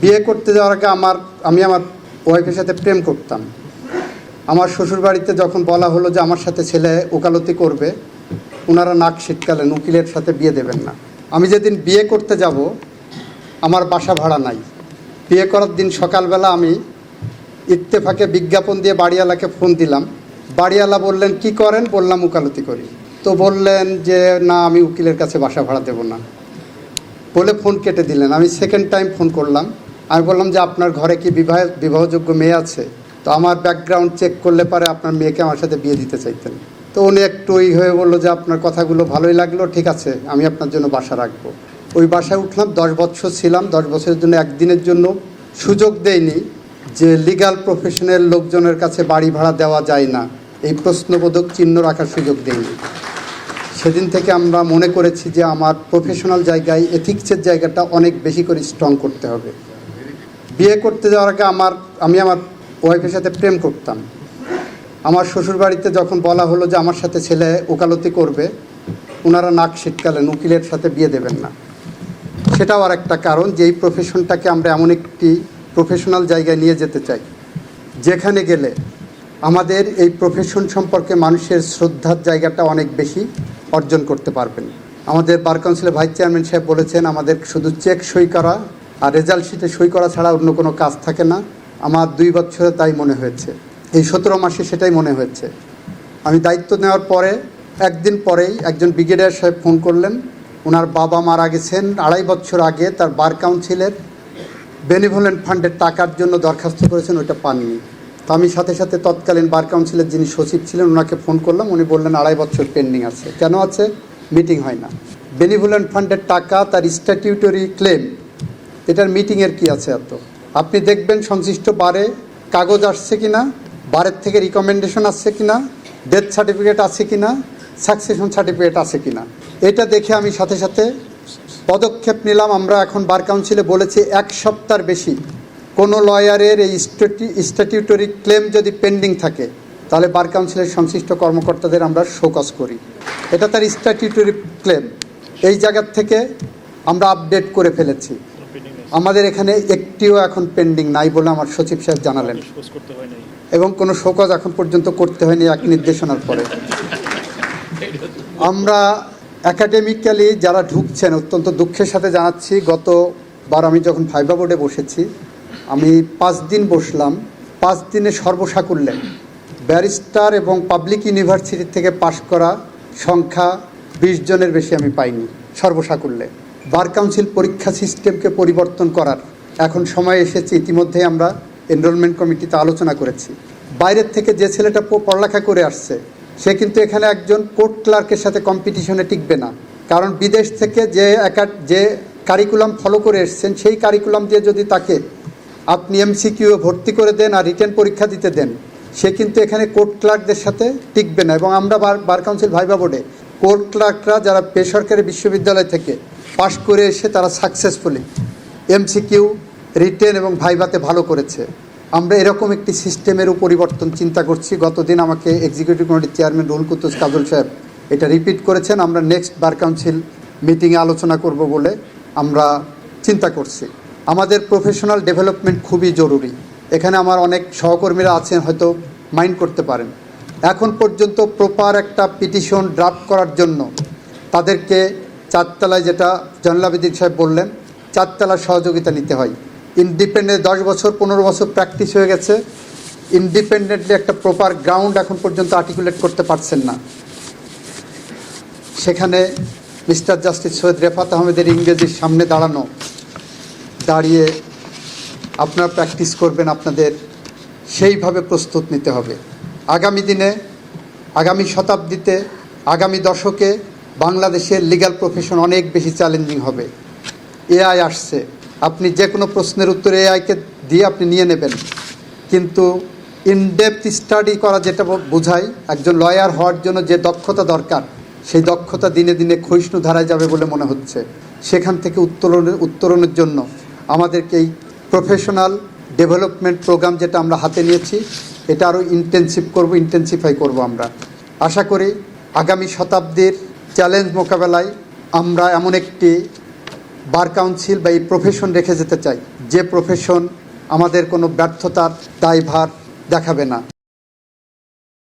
বিয়ে করতে যাওয়ার আগে আমার, আমি আমার ওয়াইফের সাথে প্রেম করতাম। আমার শ্বশুরবাড়িতে যখন বলা হলো যে আমার সাথে ছেলে ওকালতি করবে ওনারা নাক শীতকালেন উকিলের সাথে বিয়ে দেবেন না। আমি যেদিন বিয়ে করতে যাব, আমার বাসা ভাড়া নাই। বিয়ে করার দিন সকালবেলা আমি ইত্তেফাকে বিজ্ঞাপন দিয়ে বাড়িওয়ালাকে ফোন দিলাম। বাড়িওয়ালা বললেন, কি করেন? বললাম উকালতি করি। তো বললেন যে, না, আমি উকিলের কাছে বাসা ভাড়া দেবো না। বলে ফোন কেটে দিলেন। আমি সেকেন্ড টাইম ফোন করলাম। আমি বললাম যে আপনার ঘরে কি বিবাহ, বিবাহযোগ্য মেয়ে আছে? তো আমার ব্যাকগ্রাউন্ড চেক করলে পারে আপনার মেয়েকে আমার সাথে বিয়ে দিতে চাইতেন। তো উনি একটু ই হয়ে বলল যে আপনার কথাগুলো ভালোই লাগল, ঠিক আছে, আমি আপনার জন্য বাসা রাখব। ওই বাসায় উঠলাম, দশ বছর ছিলাম, দশ বছরের জন্য একদিনের জন্য সুযোগ দেয়নি যে লিগাল প্রফেশনের লোকজনের কাছে বাড়ি ভাড়া দেওয়া যায় না। এই প্রশ্নবোধক চিহ্ন রাখার সুযোগ দেয়নি সেদিন থেকে আমরা মনে করেছি যে আমার প্রফেশনাল জায়গায় এথিক্সের জায়গাটা অনেক বেশি করে স্ট্রং করতে হবে। বিয়ে করতে যাওয়ার আগে আমার, আমি আমার ওয়াইফের সাথে প্রেম করতাম। আমার শ্বশুরবাড়িতে যখন বলা হলো যে আমার সাথে ছেলে ওকালতি করবে ওনারা নাক শীতকালেন উকিলের সাথে বিয়ে দেবেন না। সেটাও আর একটা কারণ যে এই প্রফেশনটাকে আমরা এমন একটি প্রফেশনাল জায়গায় নিয়ে যেতে চাই। যেখানে গেলে আমাদের এই প্রফেশন সম্পর্কে মানুষের শ্রদ্ধার জায়গাটা অনেক বেশি অর্জন করতে পারবেন। আমাদের বার কাউন্সিলের ভাইস চেয়ারম্যান সাহেব বলেছেন, আমাদের শুধু চেক সই করা আর রেজাল্ট শিটে সই করা ছাড়া অন্য কোনো কাজ থাকে না। আমার দুই বছরে তাই মনে হয়েছে। এই সতেরো মাসে সেটাই মনে হয়েছে। আমি দায়িত্ব নেওয়ার পরে, একদিন পরেই একজন ব্রিগেডিয়ার সাহেব ফোন করলেন। ওনার বাবা মারা গেছেন আড়াই বছর আগে, তার বার কাউন্সিলের বেনিভোলেন্ট ফান্ডের টাকার জন্য দরখাস্ত করেছেন, ওইটা পাননি। তো আমি সাথে সাথে তৎকালীন বার কাউন্সিলের যিনি সচিব ছিলেন, ওনাকে ফোন করলাম। উনি বললেন, আড়াই বছর পেন্ডিং আছে। কেন আছে? মিটিং হয় না। বেনিভোলেন্ট ফান্ডের টাকা, তার স্ট্যাটিউটরি ক্লেম এটার মিটিংয়ের কি আছে এত? আপনি দেখবেন সংশ্লিষ্ট বারে কাগজ আসছে কি না বারের থেকে রিকমেন্ডেশন আসছে কি না ডেথ সার্টিফিকেট আছে কি না সাকসেশন সার্টিফিকেট আছে কি না এটা দেখে আমি সাথে সাথে পদক্ষেপ নিলাম। আমরা এখন বার কাউন্সিলে বলেছি এক সপ্তাহের বেশি। কোনো লয়ারের এই স্ট্যাটিউটরি ক্লেম যদি পেন্ডিং থাকে, তাহলে বার কাউন্সিলের সংশ্লিষ্ট কর্মকর্তাদের আমরা শোকস করি। এটা তার স্ট্যাটিউটরি ক্লেম এই জায়গার থেকে আমরা আপডেট করে ফেলেছি। আমাদের এখানে একটিও এখন পেন্ডিং নাই বলে আমার সচিব সাহেব জানালেন। এবং কোনো শোকজ এখন পর্যন্ত করতে হয়নি এক নির্দেশনার পরে। আমরা একাডেমিক্যালি যারা ঢুকছেন অত্যন্ত দুঃখের সাথে জানাচ্ছি গতবার আমি যখন ভাইবা বোর্ডে বসেছি আমি পাঁচ দিন বসলাম। পাঁচ দিনে সর্বসাকুল্যে ব্যারিস্টার এবং পাবলিক ইউনিভার্সিটি থেকে পাশ করা সংখ্যা বিশ জনের বেশি আমি পাইনি সর্বসাকুল্যে। বার কাউন্সিল পরীক্ষা সিস্টেমকে পরিবর্তন করার। এখন সময় এসেছে, ইতিমধ্যে আমরা এনরোলমেন্ট কমিটিতে আলোচনা করেছি। বাইরের থেকে যে ছেলেটা পড়ালেখা করে আসছে, সে কিন্তু এখানে একজন কোর্ট ক্লার্কের সাথে কম্পিটিশনে টিকবে না। কারণ বিদেশ থেকে যে একা যে কারিকুলাম ফলো করে এসছেন, সেই কারিকুলাম দিয়ে যদি তাকে আপনি এমসিকিউ ভর্তি করে দেন আর রিটার্ন পরীক্ষা দিতে দেন, সে কিন্তু এখানে কোর্ট ক্লার্কদের সাথে টিকবে না। এবং আমরা বার বার কাউন্সিল ভাইবা বোর্ডে কোর্ট ক্লার্করা যারা বেসরকারি বিশ্ববিদ্যালয় থেকে পাশ করে এসে তারা সাকসেসফুলি এমসিকিউ রিটেন এবং ভাইভাতে ভালো করেছে। আমরা এরকম একটি সিস্টেমেরও পরিবর্তন চিন্তা করছি। গতদিন আমাকে এক্সিকিউটিভ কমিটির চেয়ারম্যান রুল কুতুস কাজল সাহেব এটা রিপিট করেছেন। আমরা নেক্সট বার কাউন্সিল মিটিংয়ে আলোচনা করব বলে আমরা চিন্তা করছি। আমাদের প্রফেশনাল ডেভেলপমেন্ট খুবই জরুরি। এখানে আমার অনেক সহকর্মীরা আছেন, হয়তো মাইন্ড করতে পারেন। এখন পর্যন্ত প্রপার একটা পিটিশন ড্রাফট করার জন্য তাদেরকে চারতলায় যেটা জনলাবিদিন সাহেব বললেন, চারতলার সহযোগিতা নিতে হয়। ইন্ডিপেন্ডেন্ট দশ বছর, পনেরো বছর প্র্যাকটিস হয়ে গেছে। ইন্ডিপেন্ডেন্টলি একটা প্রপার গ্রাউন্ড এখন পর্যন্ত আর্টিকুলেট করতে পারছেন না। সেখানে মিস্টার জাস্টিস সৈয়দ রেফাত আহমেদের ইংরেজির সামনে দাঁড়ানো, দাঁড়িয়ে আপনারা প্র্যাকটিস করবেন, আপনাদের সেইভাবে প্রস্তুত নিতে হবে। আগামী দিনে, আগামী শতাব্দীতে, আগামী দশকে বাংলাদেশের লিগ্যাল প্রফেশন অনেক বেশি চ্যালেঞ্জিং হবে। এআই আসছে। আপনি যে কোনো প্রশ্নের উত্তর এআইকে দিয়ে আপনি নিয়ে নেবেন। কিন্তু ইনডেপথ স্টাডি করা যেটা বোঝায়, একজন লয়ার হওয়ার জন্য যে দক্ষতা দরকার, সেই দক্ষতা দিনে দিনে ক্ষয়িষ্ণু ধারায় যাবে বলে মনে হচ্ছে। সেখান থেকে উত্তরণের উত্তরণের জন্য আমাদেরকে এই প্রফেশনাল ডেভেলপমেন্ট প্রোগ্রাম যেটা আমরা হাতে নিয়েছি, এটা আরও ইন্টেন্সিভ করব ইন্টেন্সিফাই করব আমরা। আশা করি আগামী শতাব্দীর চ্যালেঞ্জ মোকাবেলায় আমরা এমন একটি বার কাউন্সিল বা এই প্রফেশন রেখে যেতে চাই। যে প্রফেশন আমাদের কোনো ব্যর্থতার দায়ভার দেখাবে না।